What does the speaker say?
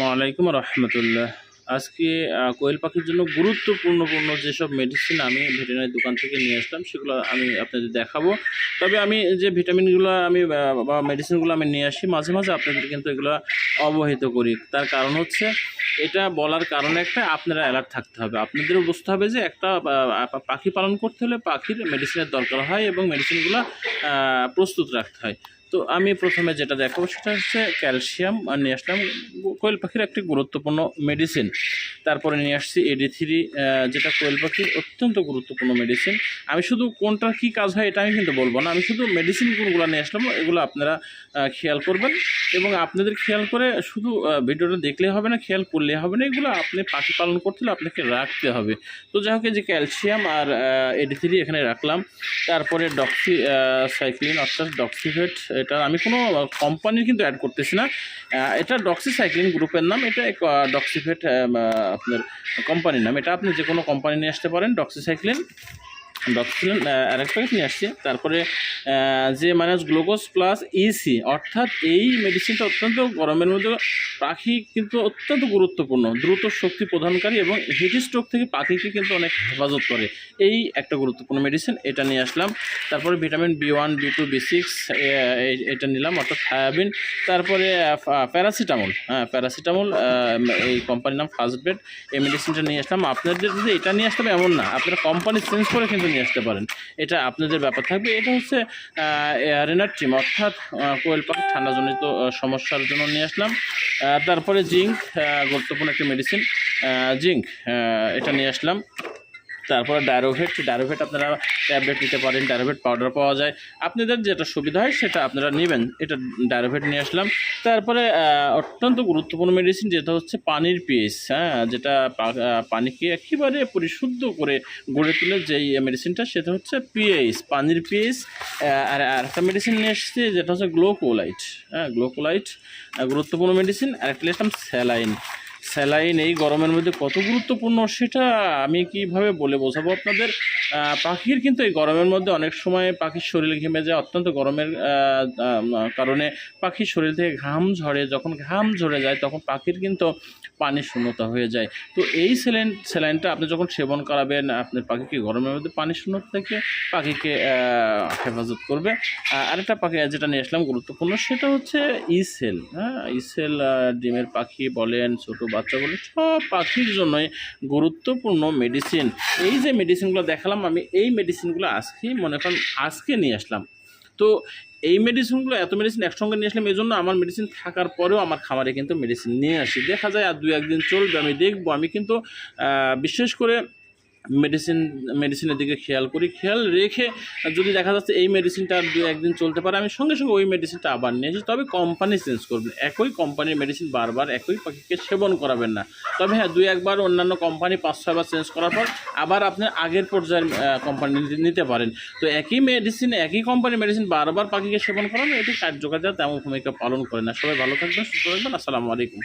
ওয়ালাইকুম রহমতুল্লাহ। আজকে কোয়েল পাখির জন্য গুরুত্বপূর্ণপূর্ণ যেসব মেডিসিন আমি ভেটেরিনারি দোকান থেকে নিয়ে আসলাম, সেগুলো আমি আপনাদের দেখাবো। তবে আমি যে ভিটামিনগুলো আমি বা মেডিসিনগুলো আমি নিয়ে আসি, মাঝে মাঝে আপনাদের কিন্তু এগুলো অবহিত করি। তার কারণ হচ্ছে, এটা বলার কারণে একটা, আপনারা অ্যালার্ট থাকতে হবে। আপনাদেরও বুঝতে হবে যে একটা পাখি পালন করতে হলে পাখির মেডিসিনের দরকার হয় এবং মেডিসিনগুলো প্রস্তুত রাখতে হয়। তো আমি প্রথমে যেটা দেখাবো সেটা হচ্ছে ক্যালসিয়াম আর নিয়ে আসলাম। কোয়েল পাখির একটি গুরুত্বপূর্ণ মেডিসিন তারপরে নিয়ে আসছি এডি থ্রি যেটা কোয়েল পাখির অত্যন্ত গুরুত্বপূর্ণ মেডিসিন আমি শুধু কোনটার কী কাজ হয় এটা আমি কিন্তু বলব না। আমি শুধু মেডিসিনগুলো নিয়ে আসলাম, এগুলো আপনারা খেয়াল করবেন। এবং আপনাদের খেয়াল করে শুধু ভিডিওটা দেখলে হবে না, খেয়াল করলে হবে না, এগুলো আপনি পাখি পালন করতে হলে আপনাকে রাখতে হবে। তো যাই হোক যে ক্যালসিয়াম আর এডি থ্রি এখানে রাখলাম। তারপরে ডক্সি সাইক্লিন অর্থাৎ ডক্সিভেট এটা আমি কোনো কোম্পানির কিন্তু অ্যাড করতেছি না। এটা ডক্সিসাইক্লিন গ্রুপের নাম এটা ডক্সিফেট আপনার কোম্পানির নাম। এটা আপনি যে কোনো কোম্পানি নিয়ে আসতে পারেন ডক্সিসাইক্লিন ডক্সিলিন প্যাকেট নিয়ে আসছি। তারপরে যে মাইনাস গ্লুকোজ প্লাস ইসি অর্থাৎ এই মেডিসিনটা অত্যন্ত গরমের মধ্যে পাখি কিন্তু অত্যন্ত গুরুত্বপূর্ণ, দ্রুত শক্তি প্রদানকারী এবং হিট স্ট্রোক থেকে পাখিকে কিন্তু অনেক হেফাজত করে। এই একটা গুরুত্বপূর্ণ মেডিসিন এটা নিয়ে আসলাম। তারপরে vitamin B one B two B six এটা নিলাম, অর্থাৎ থায়াবিন তারপরে প্যারাসিটামল হ্যাঁ প্যারাসিটামল এই কোম্পানির নাম ফার্স্ট বেড এই মেডিসিনটা নিয়ে আসলাম। আপনাদের যদি এটা নিয়ে আসতে হবে, এমন না। আপনারা কোম্পানি চেঞ্জ করে কিন্তু নিয়ে আসতে পারেন। এটা আপনাদের ব্যাপার থাকবে। এটা হচ্ছে রেনার ট্রিম, অর্থাৎ কোয়েল পাখি ঠান্ডাজনিত সমস্যার জন্য নিয়ে আসলাম। তারপরে জিঙ্ক গুরুত্বপূর্ণ একটি মেডিসিন জিঙ্ক এটা নিয়ে আসলাম। তারপরে ডায়রোভেট ডায়রোভেট আপনারা ট্যাবলেট নিতে পারেন ডায়রোভেট পাউডার পাওয়া যায়। আপনাদের যেটা সুবিধা হয় সেটা আপনারা নেবেন। এটা ডায়রোভেট নিয়ে আসলাম। তারপরে অত্যন্ত গুরুত্বপূর্ণ মেডিসিন যেটা হচ্ছে পানির পিএস হ্যাঁ যেটা পানিকে একেবারে পরিশুদ্ধ করে গড়ে তুলে যেই মেডিসিনটা সেটা হচ্ছে পিএইচ পানির পিএইচ আর আর একটা মেডিসিন নিয়ে এসেছি, যেটা হচ্ছে গ্লোকোলাইট হ্যাঁ গ্লোকোলাইট গুরুত্বপূর্ণ মেডিসিন আর একটা স্যালাইন স্যালাইন এই গরমের মধ্যে কত গুরুত্বপূর্ণ সেটা আমি কীভাবে বলে বোঝাবো আপনাদের? পাখির কিন্তু এই গরমের মধ্যে অনেক সময় পাখির শরীর ঘেমে যায়, অত্যন্ত গরমের কারণে পাখির শরীর থেকে ঘাম ঝরে, যখন ঘাম ঝরে যায় তখন পাখির কিন্তু পানি শূন্যতা হয়ে যায়। তো এই স্যালাইন, স্যালাইনটা আপনি যখন সেবন করাবেন আপনার পাখিকে গরমের মধ্যে পানি শূন্যতা থেকে পাখিকে হেফাজত করবে। আরেকটা পাখি যেটা নিয়ে আসলাম গুরুত্বপূর্ণ, সেটা হচ্ছে ইসেল। হ্যাঁ ইসেল ডিমের পাখি বলেন, ছোট বাচ্চা বলেন, সব পাখির জন্যই গুরুত্বপূর্ণ মেডিসিন এই যে মেডিসিনগুলো দেখালাম আমি এই মেডিসিনগুলো আজকেই মনে করেন আজকে নিয়ে আসলাম। তো এই মেডিসিনগুলো এত মেডিসিন একসঙ্গে নিয়ে আসলাম এই জন্য আমার মেডিসিন থাকার পরেও আমার খামারে কিন্তু মেডিসিন নিয়ে আসি। দেখা যায় আর দু একদিন চলবে, আমি দেখব। আমি কিন্তু বিশেষ করে মেডিসিন মেডিসিনের দিকে খেয়াল করি। খেয়াল রেখে যদি দেখা যাচ্ছে এই মেডিসিনটা দু, একদিন চলতে পারে, আমি সঙ্গে সঙ্গে ওই মেডিসিনটা আবার নিয়ে আসি। তবে কোম্পানি চেঞ্জ করবেন একই কোম্পানির মেডিসিন বারবার একই পাখিকে সেবন করাবেন না। তবে হ্যাঁ দুই একবার অন্যান্য কোম্পানি পাঁচ ছয়বার চেঞ্জ করার পর আবার আপনি আগের পর্যায়ের কোম্পানি নিতে পারেন। তো একই মেডিসিন একই কোম্পানির মেডিসিন বারবার পাখিকে সেবন করানো, এটি কার্যকারিতা তেমন ভূমিকা পালন করে না। সবাই ভালো থাকবেন, সুস্থ থাকবেন। আসসালামু আলাইকুম।